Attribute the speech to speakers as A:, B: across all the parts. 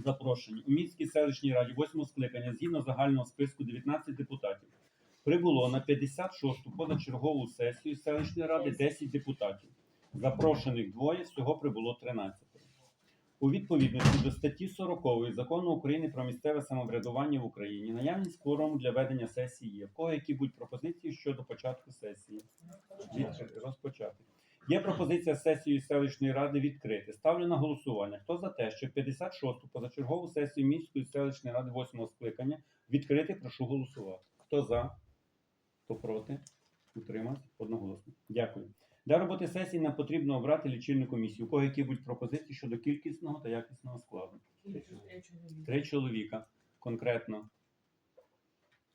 A: запрошені у міській селищній раді 8 скликання згідно загального списку 19 депутатів. Прибуло на 56-ту позачергову сесію селищної ради 10 депутатів. Запрошених двоє, всього прибуло 13. У відповідності до статті 40 Закону України про місцеве самоврядування в Україні наявність кворуму для ведення сесії є. В кого які будуть пропозиції щодо початку сесії? Від- Розпочати. Є пропозиція сесії селищної ради відкрити. Ставлю на голосування. Хто за те, що 56-ту позачергову сесію міської селищної ради 8 скликання відкрити, прошу голосувати. Хто за? Хто проти? Утримався? Одноголосно. Дякую. Для роботи сесії нам потрібно обрати лічильну комісію. У кого які будуть пропозиції щодо кількісного та якісного складу? Три чоловіка конкретно.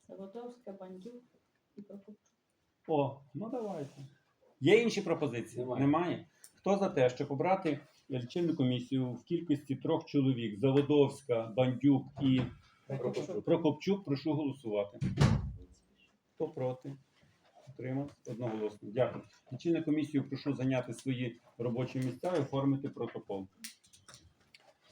B: Заводовська, Бандюк і Прокопчук.
A: О, ну давайте. Є інші пропозиції?
C: Немає.
A: Хто за те, щоб обрати лічильну комісію в кількості трьох чоловік Заводовська, Бандюк і Прокопчук, прошу голосувати. Хто проти? Утримав одноголосно. Дякую. Лічильну комісію прошу зайняти свої робочі місця і оформити протокол.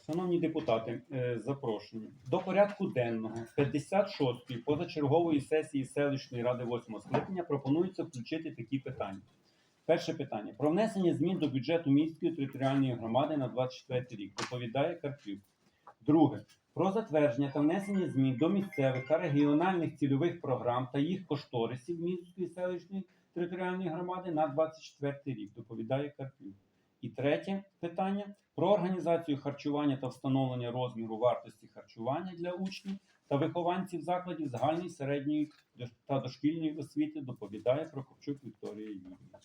A: Шановні депутати, е, запрошені. До порядку денного 56-ї позачергової сесії селищної ради 8 скликання пропонується включити такі питання. Перше питання про внесення змін до бюджету міської територіальної громади на 24 рік. Доповідає Карпюк. Друге про затвердження та внесення змін до місцевих та регіональних цільових програм та їх кошторисів міської селищної територіальної громади на 24 рік. Доповідає Карпюк. І третє питання про організацію харчування та встановлення розміру вартості харчування для учнів та вихованців закладів загальної середньої та дошкільної освіти доповідає Прокопчук Вікторія Юрійовна.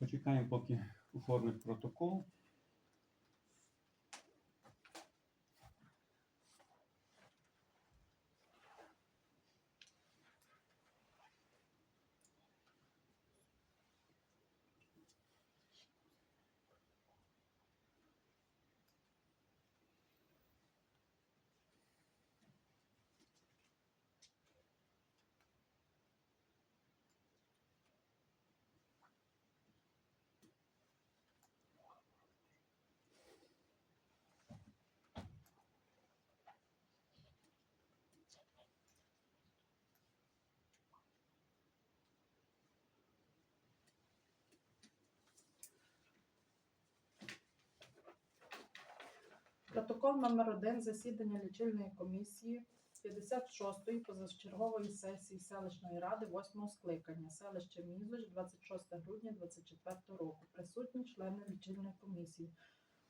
A: Почекаємо, поки оформить протокол.
D: Протокол номер 1 засідання лічильної комісії 56-ї позачергової сесії селищної ради 8 скликання селище Мізоч 26 грудня 24 року. Присутні члени лічильної комісії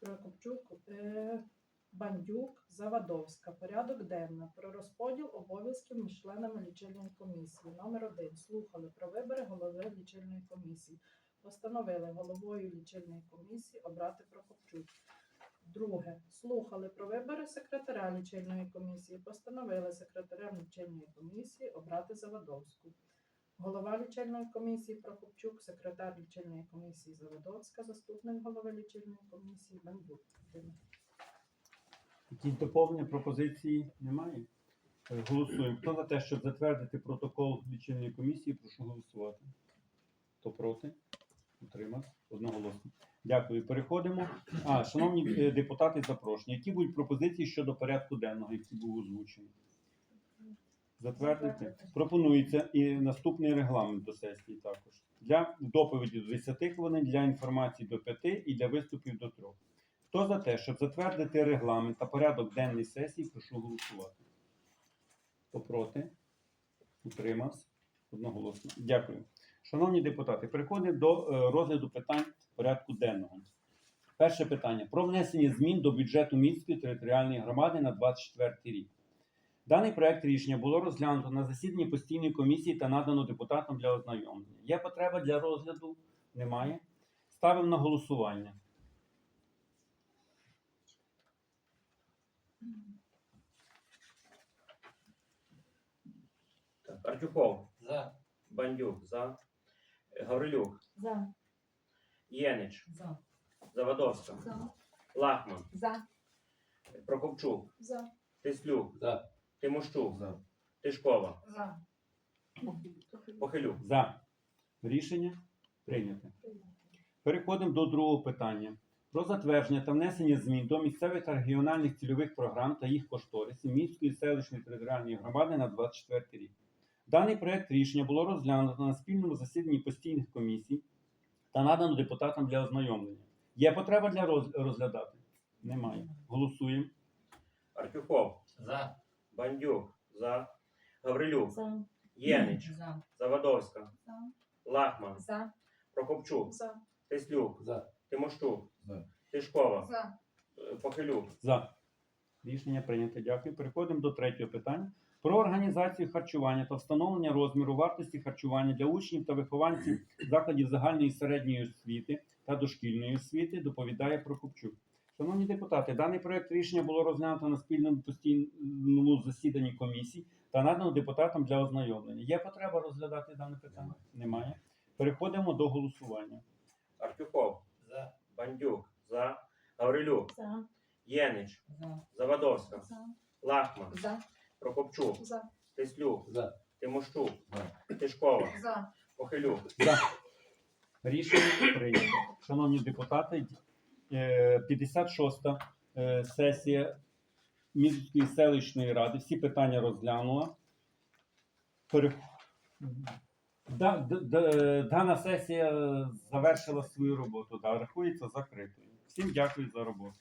D: Прокопчук, е, Бандюк, Завадовська. Порядок денний про розподіл обов'язків між членами лічильної комісії. Номер 1 слухали про вибори голови лічильної комісії. Постановили головою лічильної комісії обрати Прокопчук. Друге. Слухали про вибори секретаря лічильної комісії. Постановили секретарем лічильної комісії обрати Заводовську. Голова лічильної комісії Прокопчук, секретар лічильної комісії Заводовська, заступник голови лічильної комісії Бандюк.
A: Якісь доповнення пропозиції немає? Е, Голосуємо. Хто за те, щоб затвердити протокол лічильної комісії, прошу голосувати. Хто проти? Утримав? Одноголосно. Дякую. Переходимо. А, шановні е, депутати, запрошені. Які будуть пропозиції щодо порядку денного, який був озвучений? Затвердити. Пропонується і наступний регламент до сесії також. Для доповіді до 10 хвилин, для інформації до 5 і для виступів до 3. Хто за те, щоб затвердити регламент та порядок денної сесії, прошу голосувати. Хто проти? Утримався? Одноголосно. Дякую. Шановні депутати, переходимо до е, розгляду питань порядку денного. Перше питання про внесення змін до бюджету міської територіальної громади на 24 рік. Даний проект рішення було розглянуто на засіданні постійної комісії та надано депутатам для ознайомлення. Є потреба для розгляду? Немає. Ставимо на голосування.
C: Артюхов,
E: За.
C: Бандюк, за. Гаврилюк,
B: За.
C: Єнич,
B: За.
C: Заводовська,
B: За.
C: Лахман,
B: За.
C: Прокопчук,
B: За.
C: Тислюк,
E: За.
C: Тимощук,
E: За.
C: Тишкова,
B: За.
C: Похилюк.
A: За. Рішення прийнято. Переходимо до другого питання. про затвердження та внесення змін до місцевих та регіональних цільових програм та їх кошторисів міської селищної територіальної громади на 24 рік. Даний проект рішення було розглянуто на спільному засіданні постійних комісій та надано депутатам для ознайомлення. Є потреба для розглядати? Немає. Голосуємо.
C: Артюхов,
E: За.
C: Бандюк, за. Гаврилюк,
B: За.
C: Єнич,
B: За.
C: Заводовська,
B: За.
C: Лахман,
B: За.
C: Прокопчук,
D: За.
C: Теслюк,
E: За.
C: Тимощук,
E: За.
C: Тишкова,
B: За.
C: Похилюк,
A: За. Рішення прийнято. Дякую. Переходимо до третього питання. Про організацію харчування та встановлення розміру вартості харчування для учнів та вихованців закладів загальної середньої освіти та дошкільної освіти доповідає Прокопчук. Шановні депутати, даний проект рішення було розглянуто на спільному постійному засіданні комісії та надано депутатам для ознайомлення. Є потреба розглядати дане питання? Немає. Переходимо до голосування.
C: Артюхов,
E: За.
C: Бандюк, за. Гаврилюк,
B: За.
C: Єнич,
B: За.
C: Заводовська,
B: За.
C: Лахман,
B: За.
C: Прокопчук,
D: За.
C: Теслюк,
E: За.
C: Тимощук,
E: За.
C: Тишкова,
B: За.
C: Похилюк,
A: За. Рішення прийнято. Шановні депутати, е, 56-та е, сесія Мізської селищної ради. Всі питання розглянула. Дана сесія завершила свою роботу. Рахується закритою. Всім дякую за роботу.